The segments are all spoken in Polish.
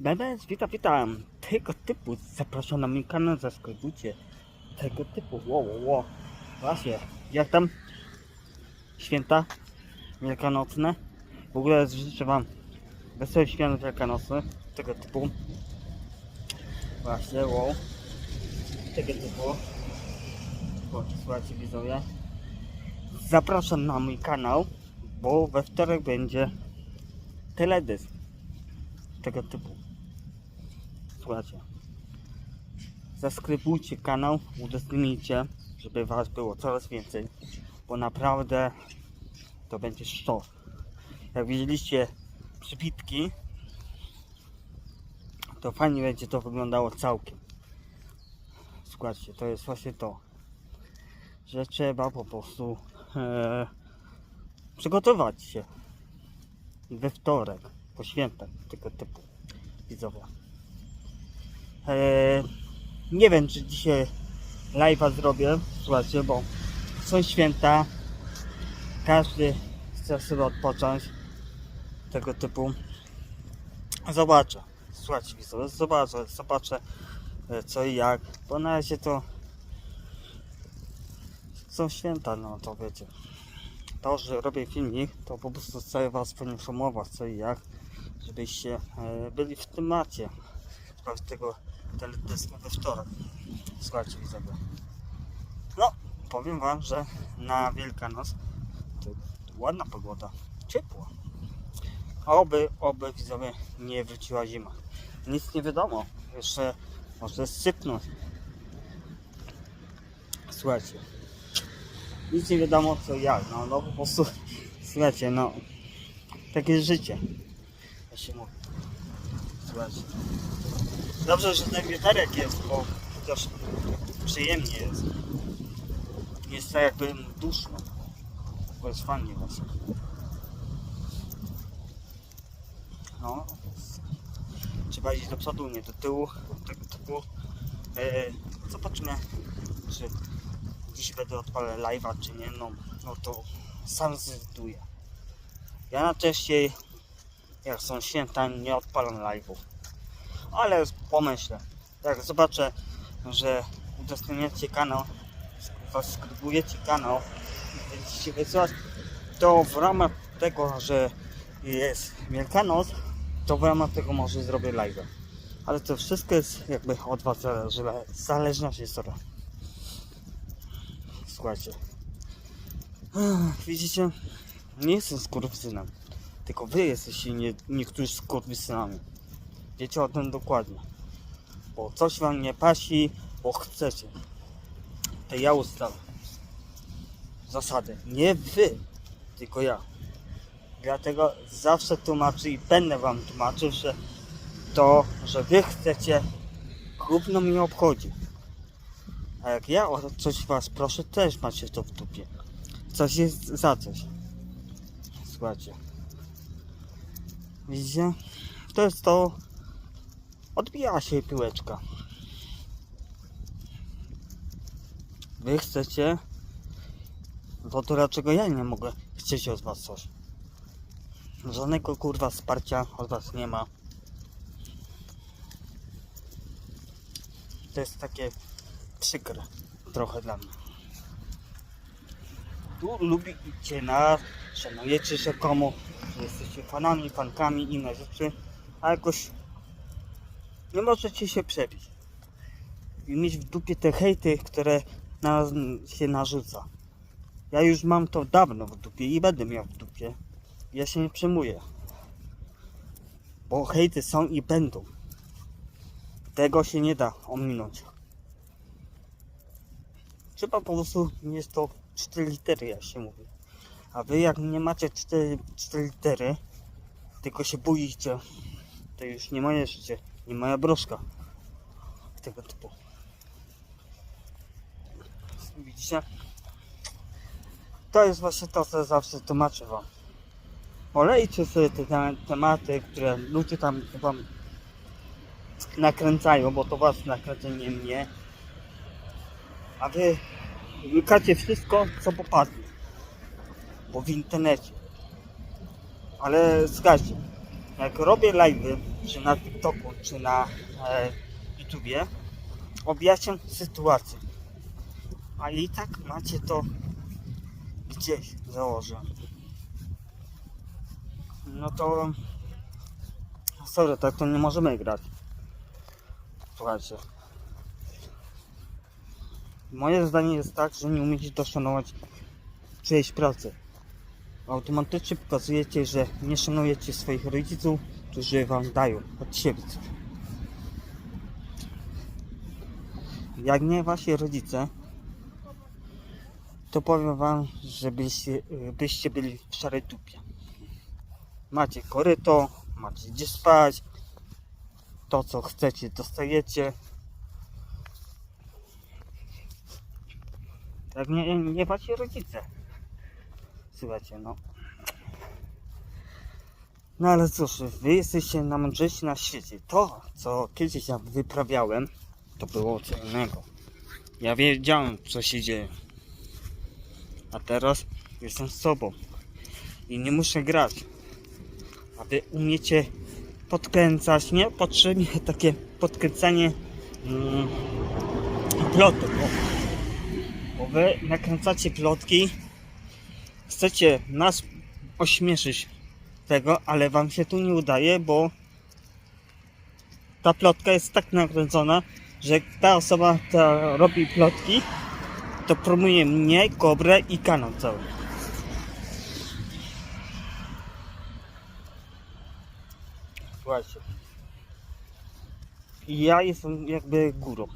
Bebes, witam, witam. Tego typu zapraszam na mój kanał, zasubskrybujcie. Tego typu, wow, wow, wow. Właśnie, jak tam święta wielkanocne? W ogóle życzę wam wesołych świąt wielkanocnych, tego typu. Właśnie, wow. Tego typu. O, słuchajcie widzowie. Zapraszam na mój kanał, bo we wtorek będzie teledysk tego typu. Słuchajcie. Zaskrybujcie kanał, udostępnijcie, żeby was było coraz więcej, bo naprawdę to będzie sztos. Jak widzieliście przybitki, to fajnie będzie to wyglądało całkiem. Słuchajcie, to jest właśnie to, że trzeba po prostu e, przygotować się we wtorek, po świętach tego typu widzowie. Eee, nie wiem, czy dzisiaj live'a zrobię, słuchajcie, bo są święta, każdy chce sobie odpocząć, tego typu. Zobaczę, słuchajcie, widzowie, zobaczę, zobaczę e, co i jak, bo na razie to są święta, no to wiecie. To, że robię filmik, to po prostu chcę was poinformować co i jak żebyście e, byli w temacie tego we wtorek. Słuchajcie widzowie. No, powiem wam, że na Wielkanoc to ładna pogoda, ciepło. Oby, oby widzowie nie wróciła zima. Nic nie wiadomo, jeszcze może sypnąć. Słuchajcie, nic nie wiadomo co jak, no, no po prostu, słuchajcie, no, takie życie jak się mówi. Słuchajcie. Dobrze, że ten wieterek jest, bo chociaż przyjemnie jest. Nie jest tak jakby duszno. Bo jest fajnie właśnie. No. Trzeba iść do przodu, nie do tyłu. Tego typu. E, zobaczymy, czy dziś będę odpalę live'a, czy nie. No, no to sam zdecyduję. Ja najczęściej jak są święta, nie odpalam live'ów. Ale pomyślę, jak zobaczę, że udostępniacie kanał, subskrybujecie kanał będziecie wysyłać, to w ramach tego, że jest Wielkanoc, to w ramach tego może zrobię live. Ale to wszystko jest jakby od Was zależy, zależność jest to. Słuchajcie. Widzicie? Nie jestem skurwysynem. Tylko wy jesteście nie, niektórzy skurwysynami. Wiecie o tym dokładnie. Bo coś wam nie pasi, bo chcecie. To ja ustalę. Zasady. Nie wy, tylko ja. Dlatego zawsze tłumaczę i będę wam tłumaczył, że to, że wy chcecie, gówno mnie obchodzi. A jak ja o coś was proszę, też macie to w dupie. Coś jest za coś. Słuchajcie. Widzicie? To jest to. Odbija się piłeczka. Wy chcecie. No to dlaczego ja nie mogę chcieć od was coś? Żadnego kurwa wsparcia od was nie ma. To jest takie przykre trochę dla mnie. Tu lubicie nas, szanujecie się komu, jesteście fanami, fankami inne rzeczy, a jakoś nie możecie się przebić. I mieć w dupie te hejty, które na się narzuca. Ja już mam to dawno w dupie i będę miał w dupie. Ja się nie przejmuję. Bo hejty są i będą. Tego się nie da ominąć. Trzeba po prostu mieć to cztery litery, jak się mówi. A wy jak nie macie cztery, cztery litery, tylko się boicie, to już nie moje życie, nie moja broszka. Tego typu. Widzicie? To jest właśnie to, co zawsze tłumaczę wam. Olejcie sobie te te- tematy, które ludzie tam wam nakręcają, bo to was nakręcenie mnie. A wy łykacie wszystko, co popadnie. Bo w internecie. Ale zgadźcie. Jak robię live'y, czy na TikToku, czy na e, YouTubie, objaśniam sytuację. A i tak macie to gdzieś założę. No to sorry, tak to nie możemy grać. Słuchajcie. Moje zdanie jest tak, że nie umiecie doszanować czyjejś pracy. Automatycznie pokazujecie, że nie szanujecie swoich rodziców, którzy wam dają od siebie. Jak nie wasi rodzice, to powiem wam, żebyście byście byli w szarej dupie. Macie koryto, macie gdzie spać, to co chcecie dostajecie. Jak nie, nie wasi rodzice. Słuchajcie, no. No ale cóż, wy jesteście najmądrzejsi na świecie. To, co kiedyś ja wyprawiałem, to było co innego. Ja wiedziałem, co się dzieje. A teraz jestem sobą. I nie muszę grać. A wy umiecie podkręcać, nie? Potrzebnie takie podkręcanie mm, plotek. O. Bo wy nakręcacie plotki, chcecie nas ośmieszyć tego, ale wam się tu nie udaje, bo ta plotka jest tak nakręcona, że ta osoba, która robi plotki, to promuje mnie, Kobrę i kanał cały. Słuchajcie. Ja jestem jakby górą.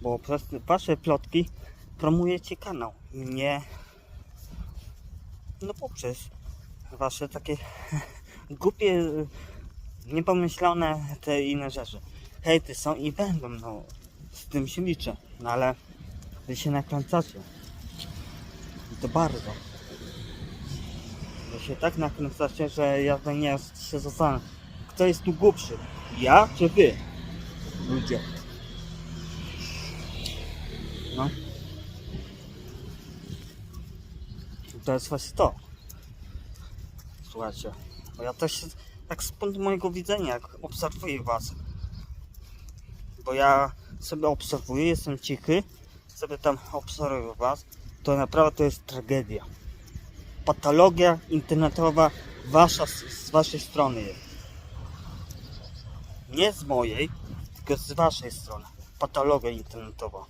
Bo przez wasze plotki promujecie kanał. Nie. No poprzez wasze takie głupie, niepomyślone te inne rzeczy. Hejty są i będą, no. Z tym się liczę. No ale wy się nakręcacie. I to bardzo. Wy się tak nakręcacie, że ja nie się zastanawiam. Kto jest tu głupszy? Ja czy wy? Ludzie. No. I To jest właśnie to. Słuchajcie. Bo ja też tak z punktu mojego widzenia, jak obserwuję was. Bo ja sobie obserwuję, jestem cichy, sobie tam obserwuję was, to naprawdę to jest tragedia. Patologia internetowa wasza, z, waszej strony jest. Nie z mojej, tylko z waszej strony. Patologia internetowa.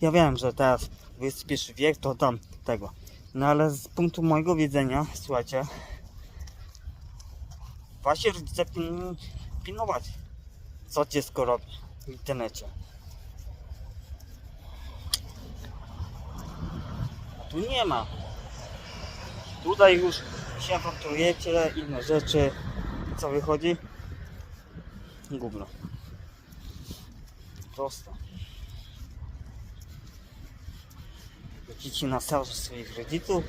Ja wiem, że teraz XXI wiek to tam tego. No ale z punktu mojego widzenia, słuchajcie, wasi rodzice powinni pilnować, co dziecko robi w internecie. A tu nie ma. Tutaj już się awanturujecie, inne rzeczy. Co wychodzi? Gówno. Prosto. Dzieci na starość swoich rodziców.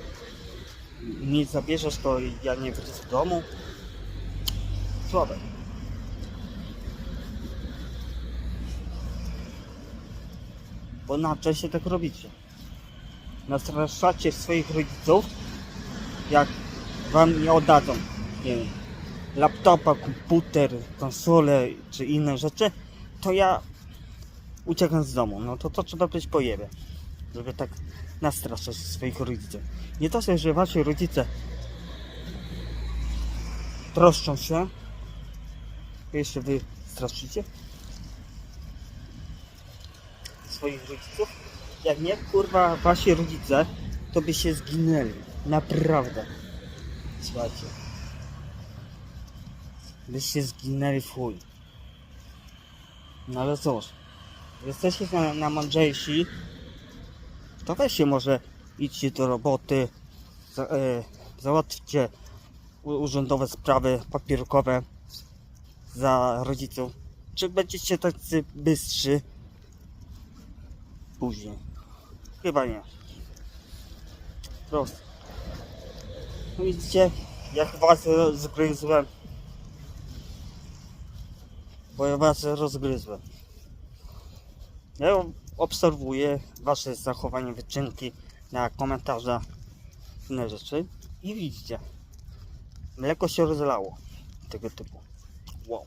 Nie zabierzesz, to ja nie wrócę z domu. Słabe. Bo na się tak robicie. Nastraszacie swoich rodziców, jak wam nie oddadzą, nie wiem, laptopa, komputer, konsolę czy inne rzeczy, to ja uciekam z domu. No to to trzeba być pojebie, żeby tak nastraszać swoich rodziców. Nie to, że wasi rodzice troszczą się, jeszcze wy straszycie swoich rodziców. Jak nie, kurwa, wasi rodzice, to by się zginęli. Naprawdę. Słuchajcie. Byście zginęli w chuj. No ale cóż. Jesteście na, na mądrzejsi. To weźcie może idźcie do roboty. Za, e, załatwcie urzędowe sprawy papierkowe za rodziców. Czy będziecie tacy bystrzy później? Chyba nie. Prosto. No Widzicie, jak was rozgryzłem. Bo ja was rozgryzłem. Ja obserwuję wasze zachowanie, wyczynki na komentarzach, inne rzeczy i widzicie, mleko się rozlało. tego typu. Wow.